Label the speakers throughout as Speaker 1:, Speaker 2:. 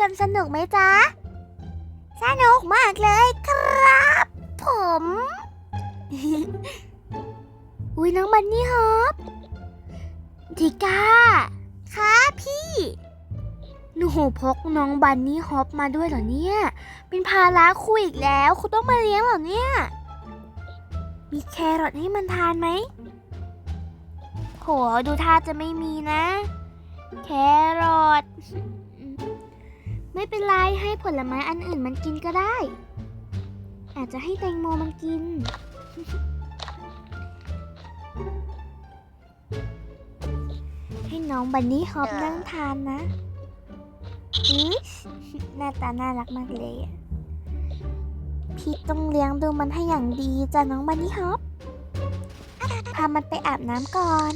Speaker 1: กันสนุกไหมจ๊ะ สนุกมากเลยครับผม อุ้ยน้องบันนี่ฮอปทิก้าค่ะพี่ หนูพกน้องบันนี่ฮอปมาด้วยเหรอเนี่ย เป็นภาระครูอีกแล้วครูต้องมาเลี้ยงเหรอเนี่ย มีแครอทให้มันทานไหมโหดูท่าจะไม่มีนะ แครอท ไม่เป็นไรให้ผลไม้อันอื่นมันกินก็ได้ อาจจะให้แตงโมมันกิน ให้น้องบันนี่ฮอปนั่งทานนะอิ๊ชหน้าตาน่ารักมากเลยอะพี่ต้องเลี้ยงดูมันให้อย่างดีจ้ะน้องบันนี่ฮอปพามันไปอาบน้ำก่อน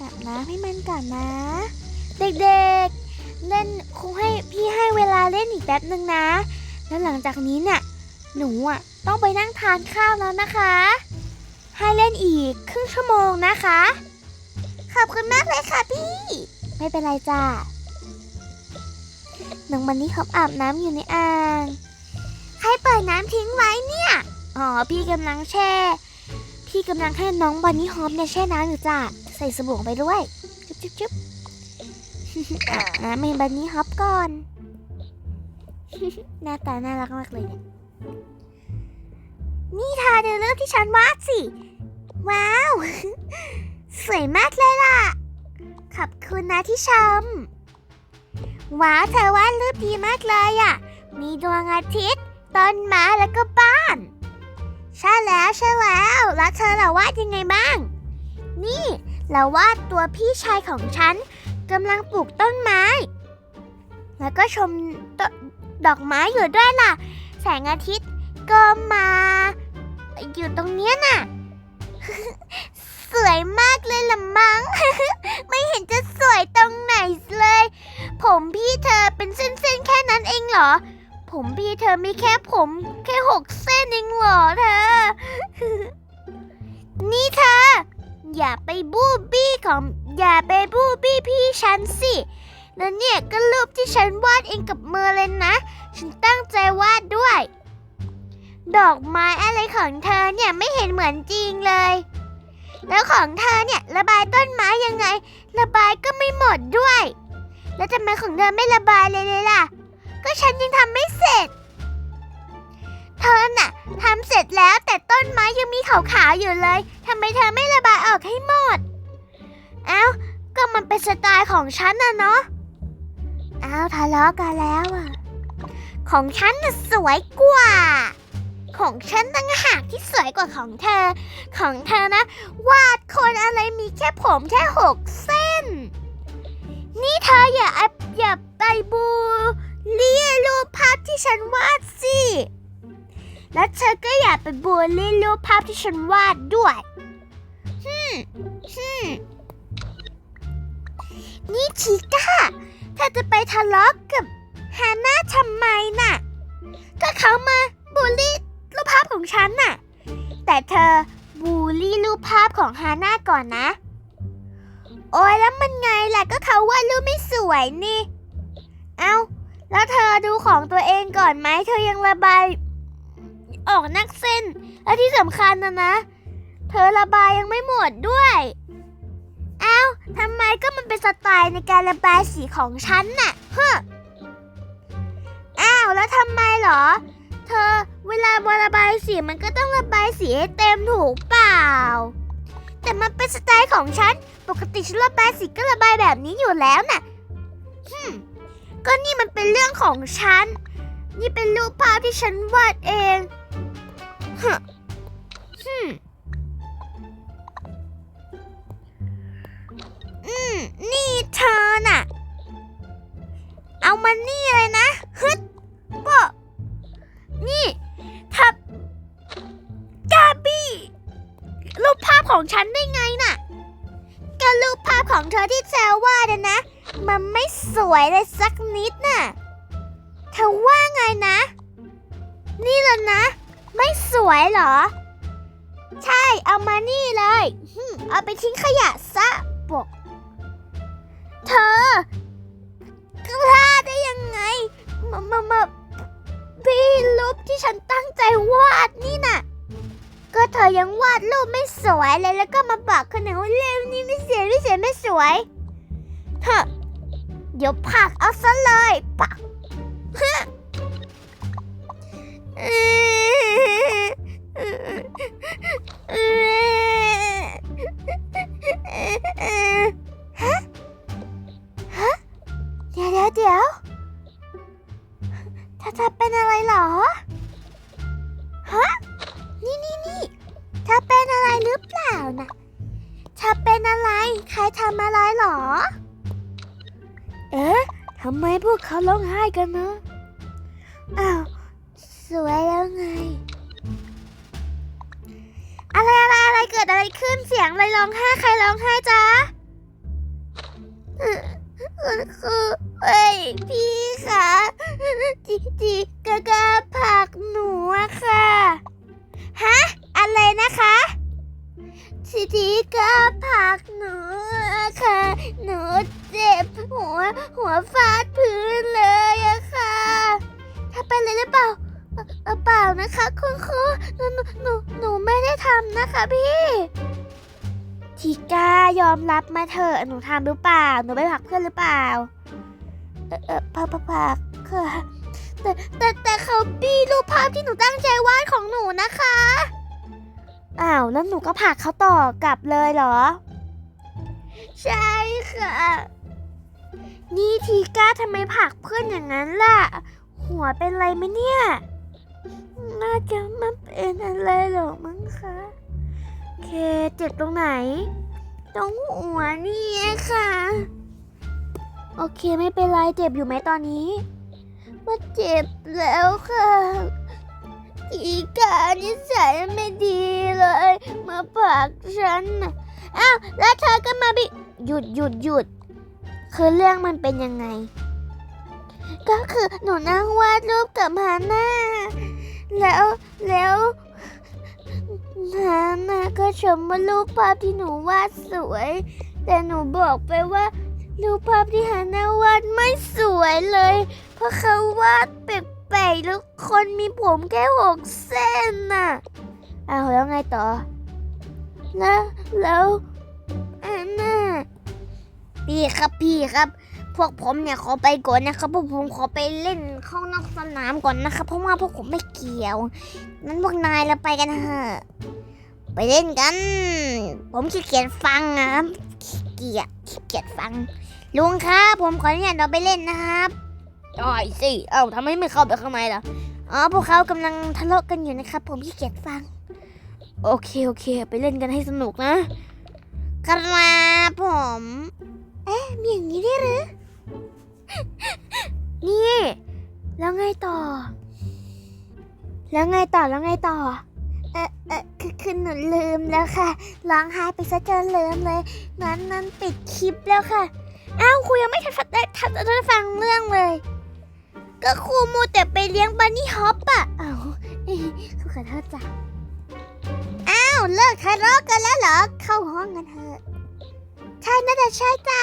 Speaker 1: อาบน้ำให้มันก่อนนะ เด็กๆ เล่นครูให้พี่ให้เวลาเล่นอีกแป๊บหนึ่งนะ แล้วหลังจากนี้เนี่ยหนูอะต้องไปนั่งทานข้าวแล้วนะคะ ให้เล่นอีกครึ่งชั่วโมงนะคะ ขอบคุณมากเลยค่ะพี่ ไม่เป็นไรจ้าน้องมันนี่เขาอาบน้ำอยู่ในอ่าง ใครเปิดน้ำทิ้งไว้เนี่ย อ๋อพี่กำลังแช่ พี่กำลังให้น้องบันนี่ฮอปเนี่ยแช่น้ำอยู่จ้าใส่สบู่ไปด้วย จุ๊บจุ๊บจุ๊บ น้ำให้บันนี่ฮอปก่อน หน้าตาน่ารักมากเลยเนี่ย นี่ทาเดรูปที่ฉันวาดสิ ว้าว สวยมากเลยล่ะ ขอบคุณนะที่ชม ว้าวเธอวาดรูปดีมากเลยอะ มีดวงอาทิตย์ ต้นไม้แล้วก็บ้าน ใช่แล้วใช่แล้ว แล้วเธอล่ะวาดยังไงบ้าง นี่เราวาดตัวพี่ชายของฉัน กำลังปลูกต้นไม้ แล้วก็ชมดอกไม้อยู่ด้วยล่ะ แสงอาทิตย์ก็มา อยู่ตรงเนี้ยน่ะ สวยมากเลยละมัง้ง ไม่เห็นจะสวยตรงไหนเลย ผมพี่เธอเป็นเส้นๆแค่นั้นเองเหรอ ผมพี่เธอมีแค่ผม แค่หกเส้นเองเหรอเธอ นี่เธอ อย่าไปบูบี้ของ อย่าไปบูบี้พี่ฉันสิแล้วเนี่ยก็รูปที่ฉันวาดเองกับมือเลยนะ ฉันตั้งใจวาดด้วย ดอกไม้อะไรของเธอเนี่ยไม่เห็นเหมือนจริงเลย แล้วของเธอเนี่ยระบายต้นไม้ยังไง ระบายก็ไม่หมดด้วย แล้วทำไมของเธอไม่ระบายเลยเลยล่ะ ก็ฉันยังทำไม่เสร็จ เธอน่ะทำเสร็จแล้วแต่ต้นไม้ยังมีขาวๆอยู่เลยทำไมเธอไม่ระบายออก เป็นสไตล์ของฉันนะเนาะเอ้าทะเลาะกันแล้วอะของฉันน่ะสวยกว่า ของฉันตั้งหากที่สวยกว่าของเธอ ของเธอนะ วาดคนอะไรมีแค่ผมแค่หกเส้น นี่เธออย่าอย่าไปบูเลียรูปภาพที่ฉันวาดสิ แล้วเธอก็อย่าไปบูลลี่รูปภาพที่ฉันวาดด้วยฮึมฮึม นี่ชิก้าเธอจะไปทะเลาะกับฮาน่าทำไมน่ะ ก็เขามาบูลลี่รูปภาพของฉันน่ะ แต่เธอบูลลี่รูปภาพของฮาน่าก่อนนะ โอ้ยแล้วมันไงล่ะก็เขาว่ารูปไม่สวยนี่ เอาแล้วเธอดูของตัวเองก่อนไหมเธอยังระบาย ออกนักเส้น และที่สำคัญนะนะ เธอระบายยังไม่หมดด้วย ทำไมก็มันเป็นสไตล์ในการระบายสีของฉันน่ะเฮ้ออ้าวแล้วทำไมเหรอ เธอเวลาระบายสีมันก็ต้องระบายสีให้เต็มถูกเปล่า แต่มันเป็นสไตล์ของฉัน ปกติฉันระบายสีก็ระบายแบบนี้อยู่แล้วน่ะฮึก็นี่มันเป็นเรื่องของฉัน นี่เป็นรูปภาพที่ฉันวาดเองฮะฮึ รูปภาพของฉันได้ไงน่ะ ก็รูปภาพของเธอที่แซวว่าเนี่ยนะ มันไม่สวยเลยสักนิดน่ะ เธอว่าไงนะ นี่เลยนะ ไม่สวยเหรอ ใช่เอามานี่เลยเอาไปทิ้งขยะซะปก เธอพลาดได้ยังไง มามามาพี่รูปที่ฉันตั้งใจวาดนี่น่ะ ก็เธอยังวาดรูปไม่สวยเลยแล้วก็มาบอกคนอื่นว่าเล่มนี้ไม่สวยไม่สวยไม่สวยเฮ้อเดี๋ยวผักเอาซะเลยปักฮะเฮะเดี๋ยวเดี๋ยวเดี๋ยวเธอจะเป็นอะไรเหรอฮะ นี่นี่นี่เธอเป็นอะไรหรือเปล่านะเธอเป็นอะไร ใครทำอะไรหรอ เอ๊ะทำไมพวกเขาร้องไห้กันนะ อ้าว สวยแล้วไง อะไรอะไรอะไรเกิดอะไรขึ้นเสียงอะไรร้องไห้ใครร้องไห้จ๊ะเอ่อคุณครูเอ้ยพี่คะจีจีกะก คะคุณครูหนูหนูหนูไม่ได้ทำนะคะพี่ทีก้ายอมรับมาเถอะหนูทำหรือเปล่า หนูไปผักเพื่อนหรือเปล่า เออเออผักผักผักค่ะแต่แต่แต่เขาปี้รูปภาพที่หนูตั้งใจวาดของหนูนะคะอ้าวแล้วหนูก็ผักเขาต่อกลับเลยเหรอ ใช่ค่ะ นี่ทีก้าทำไมผักเพื่อนอย่างนั้นล่ะ หัวเป็นไรไหมเนี่ย น่าจะไมันเป็นอะไรหรอกมั้งคะเคเจ็บตรงไหน ตรงหัวนี่ค่ะ โอเคไม่เป็นไรเจ็บอยู่ไหมตอนนี้ว่าเจ็บแล้วค่ะอีกานิสัยไม่ดีเลย มาผลักฉันน่ะอ้าวแล้วเธอก็มาบิหยุดหยุดหยุด คือเรื่องมันเป็นยังไง ก็คือหนูนั่งวาดรูปกับฮาน่า แล้วแล้วฮาน่าก็ชมว่ารูปภาพที่หนูวาดสวย แต่หนูบอกไปว่ารูปภาพที่ฮาน่าวาดไม่สวยเลย เพราะเขาวาดแปลกๆแล้วคนมีผมแค่หกเส้นน่ะอ้าวแล้วไงต่อ แล้วแล้วอันน่ะพี่ครับพี่ครับ พวกผมเนี่ยขอไปก่อนนะครับพวกผมขอไปเล่นข้างนอกสนามก่อนนะครับ เพราะว่าพวกผมไม่เกี่ยวนั้นพวกนายเราไปกันเถอะไปเล่นกัน ผมขี้เกียจฟังนะครับขี้เกียจขี้เกียจฟัง ลุงครับ ผมขออนุญาตเราไปเล่นนะครับได้สิ เอ้าทำไมไม่เข้าไปข้างในล่ะอ๋อพวกเขากำลังทะเลาะกันอยู่นะครับ ผมขี้เกียจฟัง โอเคโอเค ไปเล่นกันให้สนุกนะครับผม เอ๊ะมีอย่างนี้ได้หรือ นี่ แล้วไงต่อ แล้วไงต่อ แล้วไงต่อ เออเออคือคือหนูลืมแล้วค่ะ ร้องไห้ไปซะจนลืมเลย นั้นนั้นปิดคลิปแล้วค่ะ อ้าวครูยังไม่ทันได้ทันได้ฟังเรื่องเลย ก็ครูมูแต่ไปเลี้ยงบันนี่ฮอปอะอ้าวเอ้ยครูขอโทษจ้ะ อ้าวเลิกทะเลาะกันแล้วเหรอ เข้าห้องกันเถอะ ใช่น่าจะใช่จ้ะ